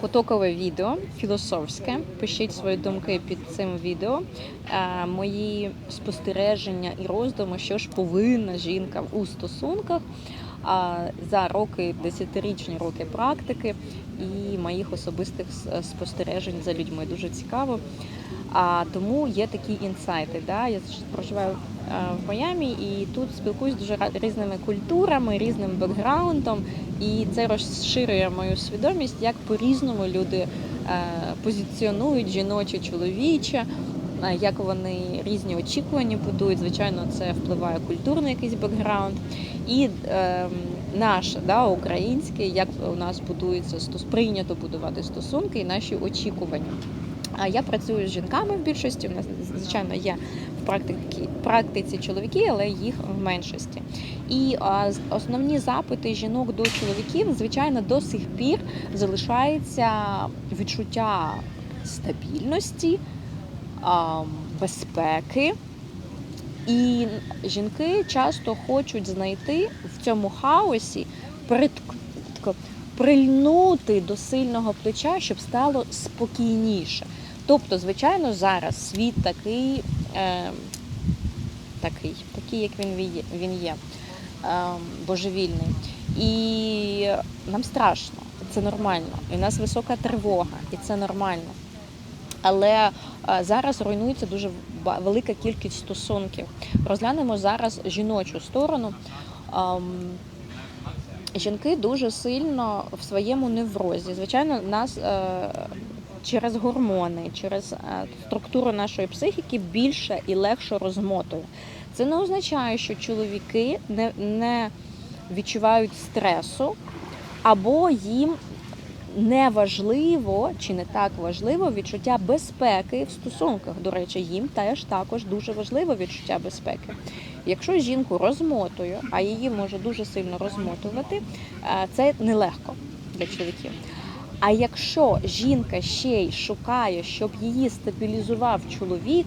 потокове відео, філософське. Пишіть свої думки під цим відео. Е, Мої спостереження і роздуми, що ж повинна жінка у стосунках за роки, десятирічні роки практики і моїх особистих спостережень за людьми. Дуже цікаво. А тому є такі інсайти. Да? Я проживаю е, в Майамі і тут спілкуюсь дуже ра- різними культурами, різним бекграундом, і це розширює мою свідомість, як по-різному люди е, позиціонують жіноче, чоловіче, е, як вони різні очікування будують. Звичайно, це впливає культурний якийсь бекграунд. І е, наш да, український, як у нас будується прийнято будувати стосунки і наші очікування. А я працюю з жінками в більшості. У нас звичайно є в практиці, практиці чоловіки, але їх в меншості. І основні запити жінок до чоловіків, звичайно, до сих пір залишається відчуття стабільності, безпеки. І жінки часто хочуть знайти в цьому хаосі прит... прильнути до сильного плеча, щоб стало спокійніше. Тобто, звичайно, зараз світ такий, е, такий, такий, як він він є, е, божевільний. І нам страшно, це нормально. І в нас висока тривога, і це нормально. Але е, зараз руйнується дуже велика кількість стосунків. Розглянемо зараз жіночу сторону. Ем, Жінки дуже сильно в своєму неврозі. Звичайно, нас е, через гормони, через е, структуру нашої психіки більше і легше розмотує. Це не означає, що чоловіки не, не відчувають стресу, або їм не важливо чи не так важливо відчуття безпеки в стосунках. До речі, їм теж також дуже важливо відчуття безпеки. Якщо жінку розмотує, а її може дуже сильно розмотувати, е, це нелегко для чоловіків. А якщо жінка ще й шукає, щоб її стабілізував чоловік,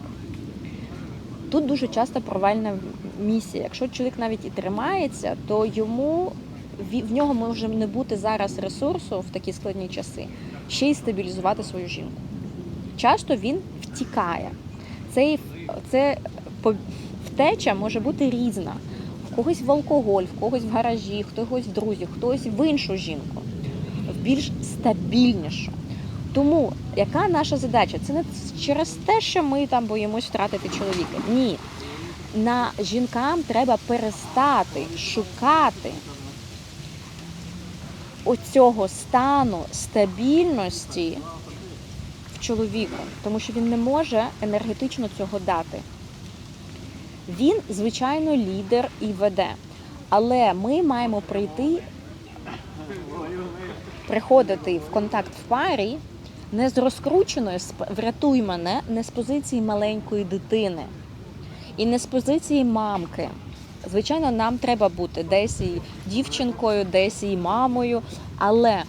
тут дуже часто провальна місія. Якщо чоловік навіть і тримається, то йому в нього може не бути зараз ресурсу в такі складні часи ще й стабілізувати свою жінку. Часто він втікає. Цей, це втеча може бути різна. В когось в алкоголь, в когось в гаражі, в когось в друзів, хтось в іншу жінку, більш стабільнішу. Тому яка наша задача? Це не через те, що ми там боїмось втратити чоловіка. Ні. На жінкам треба перестати шукати оцього стану стабільності в чоловіку, тому що він не може енергетично цього дати. Він, звичайно, лідер і веде. Але ми маємо прийти, приходити в контакт в парі не з розкрученою врятуй мене, не з позиції маленької дитини і не з позиції мамки. Звичайно, нам треба бути десь і дівчинкою, десь і мамою, але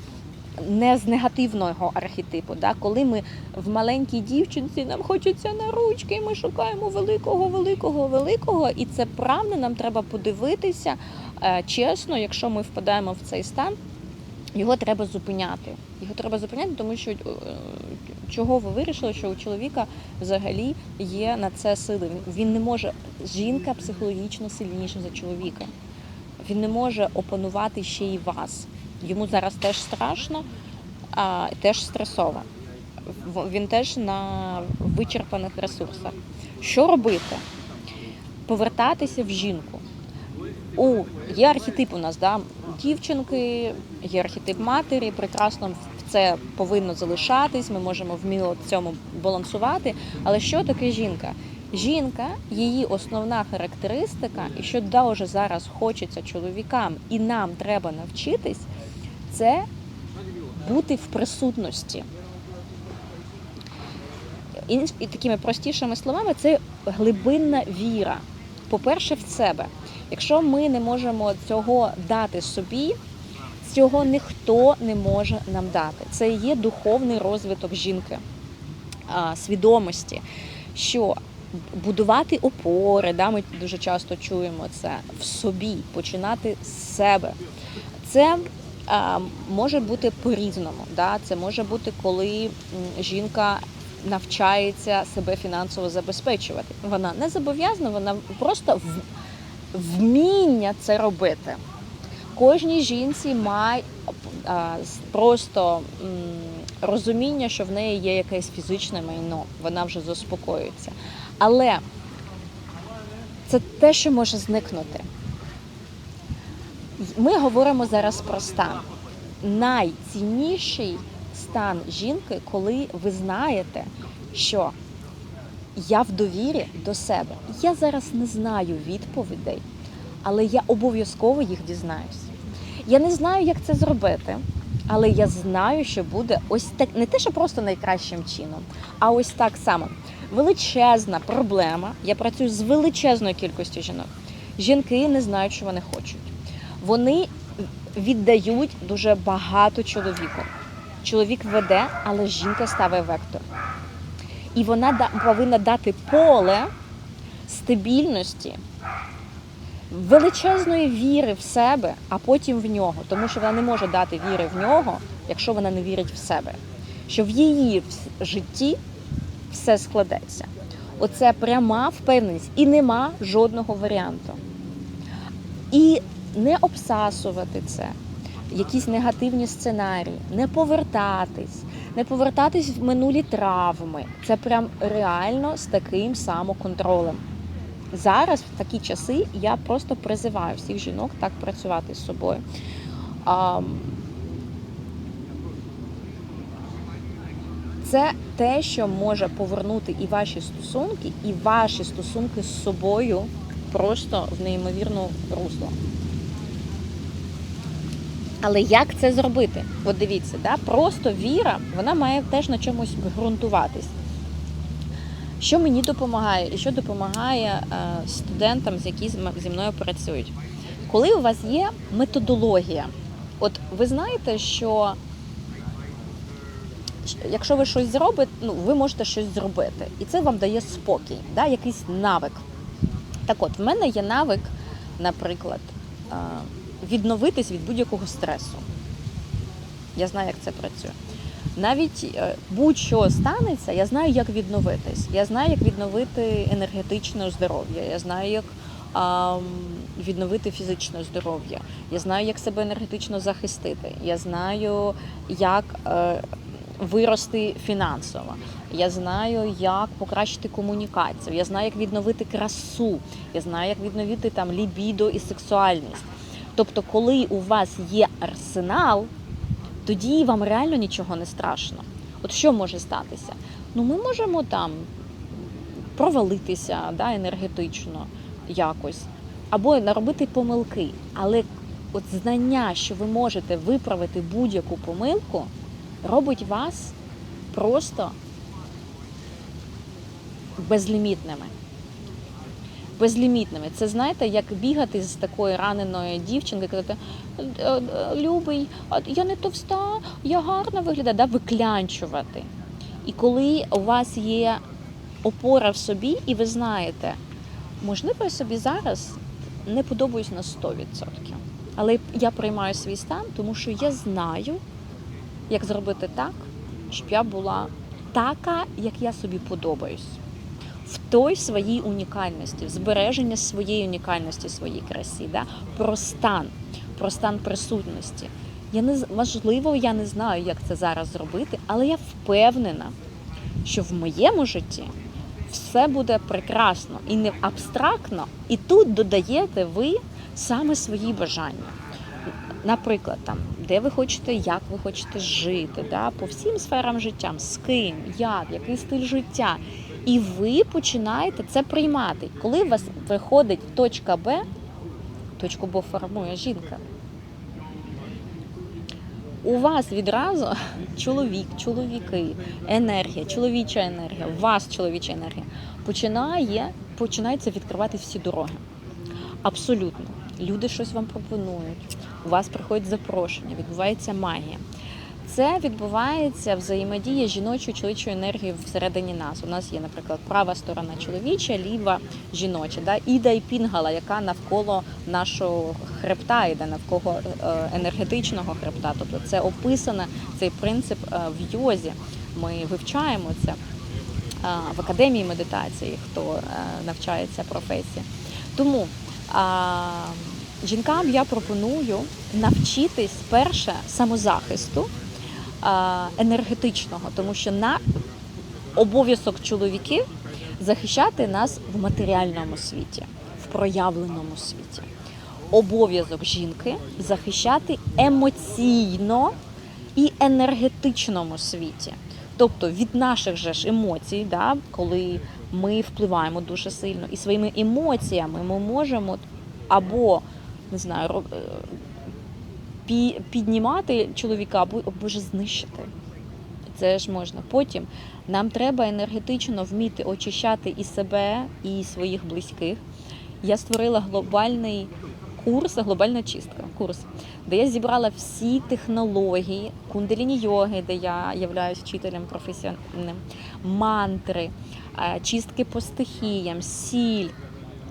не з негативного архетипу. Да? Коли ми в маленькій дівчинці нам хочеться на ручки, і ми шукаємо великого, великого, великого, і це правда, нам треба подивитися е, чесно, якщо ми впадаємо в цей стан. Його треба зупиняти. Його треба зупиняти, тому що е, чого ви вирішили, що у чоловіка взагалі є на це сили. Він- не може, жінка психологічно сильніша за чоловіка. Він не може опанувати ще й вас. Йому зараз теж страшно, а теж стресово. Він теж на вичерпаних ресурсах. Що робити? Повертатися в жінку. У є архетип у нас, да? дівчинки, є архетип матері, прекрасно це повинно залишатись, ми можемо вміло цьому балансувати. Але що таке жінка? Жінка, її основна характеристика, і що дуже зараз хочеться чоловікам, і нам треба навчитись, це бути в присутності. І такими простішими словами, це глибинна віра. По-перше, в себе. Якщо ми не можемо цього дати собі, цього ніхто не може нам дати. Це є духовний розвиток жінки, свідомості, що будувати опори, да, ми дуже часто чуємо це в собі, починати з себе. Це може бути по-різному. Да? Це може бути, коли жінка навчається себе фінансово забезпечувати. Вона не зобов'язана, вона просто в, вміння це робити. Кожній жінці має просто розуміння, що в неї є якесь фізичне майно, вона вже заспокоюється. Але це те, що може зникнути. Ми говоримо зараз про стан. Найцінніший стан жінки, коли ви знаєте, що я в довірі до себе. Я зараз не знаю відповідей, але я обов'язково їх дізнаюсь. Я не знаю, як це зробити, але я знаю, що буде ось так, не те, що просто найкращим чином, а ось так само. Величезна проблема. Я працюю з величезною кількістю жінок. Жінки не знають, що вони хочуть. Вони віддають дуже багато чоловіку. Чоловік веде, але жінка ставить вектор. І вона повинна дати поле стабільності, величезної віри в себе, а потім в нього. Тому що вона не може дати віри в нього, якщо вона не вірить в себе. Що в її житті все складеться. Оце пряма впевненість, і нема жодного варіанту. І не обсасувати це, якісь негативні сценарії, не повертатись, не повертатись в минулі травми. Це прям реально з таким самоконтролем. Зараз, в такі часи, я просто призиваю всіх жінок так працювати з собою. А, це те, що може повернути і ваші стосунки, і ваші стосунки з собою просто в неймовірну русло. Але як це зробити? От дивіться, да? просто віра, вона має теж на чомусь ґрунтуватись. Що мені допомагає, і що допомагає е, студентам, з які зі мною працюють? Коли у вас є методологія, от ви знаєте, що якщо ви щось зробите, ну ви можете щось зробити, і це вам дає спокій, да? якийсь навик. Так от, в мене є навик, наприклад, е, відновитись від будь-якого стресу. Я знаю, як це працює. Навіть е, будь-що станеться, я знаю, як відновитись. Я знаю, як відновити енергетичне здоров'я. Я знаю, як а, відновити фізичне здоров'я. Я знаю, як себе енергетично захистити. Я знаю, як е, вирости фінансово. Я знаю, як покращити комунікацію. Я знаю, як відновити красу. Я знаю, як відновити там лібідо і сексуальність. Тобто, коли у вас є арсенал, тоді вам реально нічого не страшно. От що може статися? Ну, ми можемо там провалитися да, енергетично якось, або наробити помилки. Але от знання, що ви можете виправити будь-яку помилку, робить вас просто безлімітними. Безлімітними. Це знаєте, як бігати з такої раненої дівчинки, казати, «Е, е, любий, я не товста, я гарно виглядаю, да? виклянчувати. І коли у вас є опора в собі, і ви знаєте, можливо, я собі зараз не подобаюсь на 100%. Але я приймаю свій стан, тому що я знаю, як зробити так, щоб я була така, як я собі подобаюсь. В той своїй унікальності, в збереження своєї унікальності, своїй красі, да? про стан, про стан присутності. Я не можливо, я не знаю, як це зараз зробити, але я впевнена, що в моєму житті все буде прекрасно і не абстрактно. І тут додаєте ви саме свої бажання. Наприклад, там, де ви хочете, як ви хочете жити, да? по всім сферам життя, з ким, як, який стиль життя. І ви починаєте це приймати. Коли у вас виходить точка Б, точку Б формує жінка. У вас відразу чоловік, чоловіки, енергія, чоловіча енергія, у вас чоловіча енергія починає, починаються відкривати всі дороги. Абсолютно. Люди щось вам пропонують, у вас приходять запрошення, відбувається магія. Це відбувається взаємодія жіночої чоловічої енергії всередині нас. У нас є, наприклад, права сторона чоловіча, ліва жіноча, да? іда і пінгала, яка навколо нашого хребта йде, навколо е, енергетичного хребта. Тобто це описано цей принцип е, в йозі. Ми вивчаємо це в академії медитації, хто е, навчається професії. Тому жінкам я пропоную навчитись перше самозахисту енергетичного, тому що на обов'язок чоловіків захищати нас в матеріальному світі, в проявленому світі. Обов'язок жінки захищати емоційно і енергетичному світі. Тобто від наших же ж емоцій, да, коли ми впливаємо дуже сильно, і своїми емоціями ми можемо або не знаю, піднімати чоловіка, або, ж знищити. Це ж можна. Потім нам треба енергетично вміти очищати і себе, і своїх близьких. Я створила глобальний курс, глобальна чистка, курс, де я зібрала всі технології кунделіні йоги, де я являюсь вчителем професійним, мантри, е, чистки по стихіям, сіль,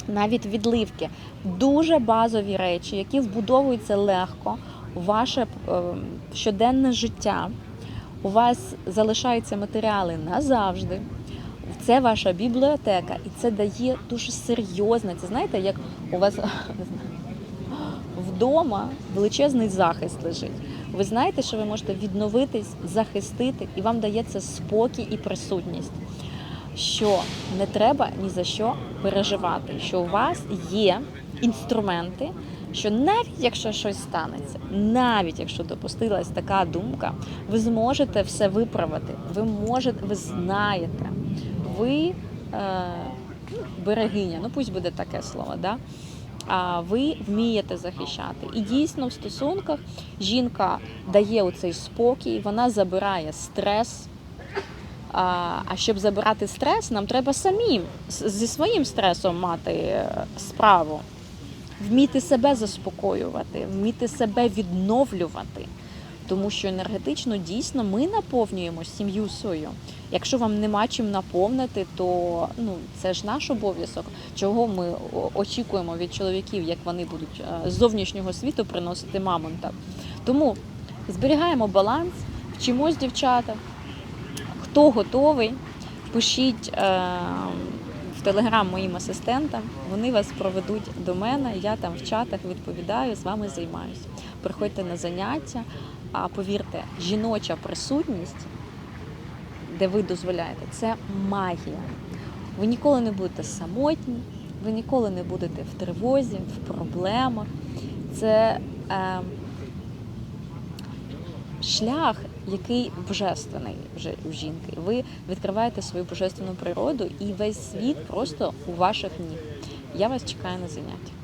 навіть відливки. Дуже базові речі, які вбудовуються легко ваше е, щоденне життя. У вас залишаються матеріали назавжди. Це ваша бібліотека, і це дає дуже серйозне. Це знаєте, як у вас вдома величезний захист лежить. Ви знаєте, що ви можете відновитись, захистити, і вам дається спокій і присутність. Що не треба ні за що переживати, що у вас є інструменти, що навіть якщо щось станеться, навіть якщо допустилась така думка, ви зможете все виправити. Ви можете, ви знаєте, ви е, ну, берегиня, ну пусть буде таке слово, да? а ви вмієте захищати. І дійсно в стосунках жінка дає оцей спокій, вона забирає стрес. А щоб забирати стрес, нам треба самим зі своїм стресом мати е, справу, вміти себе заспокоювати, вміти себе відновлювати. Тому що енергетично дійсно ми наповнюємо сім'ю свою. Якщо вам нема чим наповнити, то ну це ж наш обов'язок. Чого ми очікуємо від чоловіків, як вони будуть е, з зовнішнього світу приносити мамонта. Тому зберігаємо баланс, вчимось дівчата. Хто готовий, пишіть е, телеграм моїм асистентам. Вони вас проведуть до мене. Я там в чатах відповідаю, з вами займаюся. Приходьте на заняття. А повірте, жіноча присутність, де ви дозволяєте, це магія. Ви ніколи не будете самотні, ви ніколи не будете в тривозі, в проблемах. Це е, шлях, який божественний вже у жінки. Ви відкриваєте свою божественну природу і весь світ просто у ваших ніг. Я вас чекаю на заняття.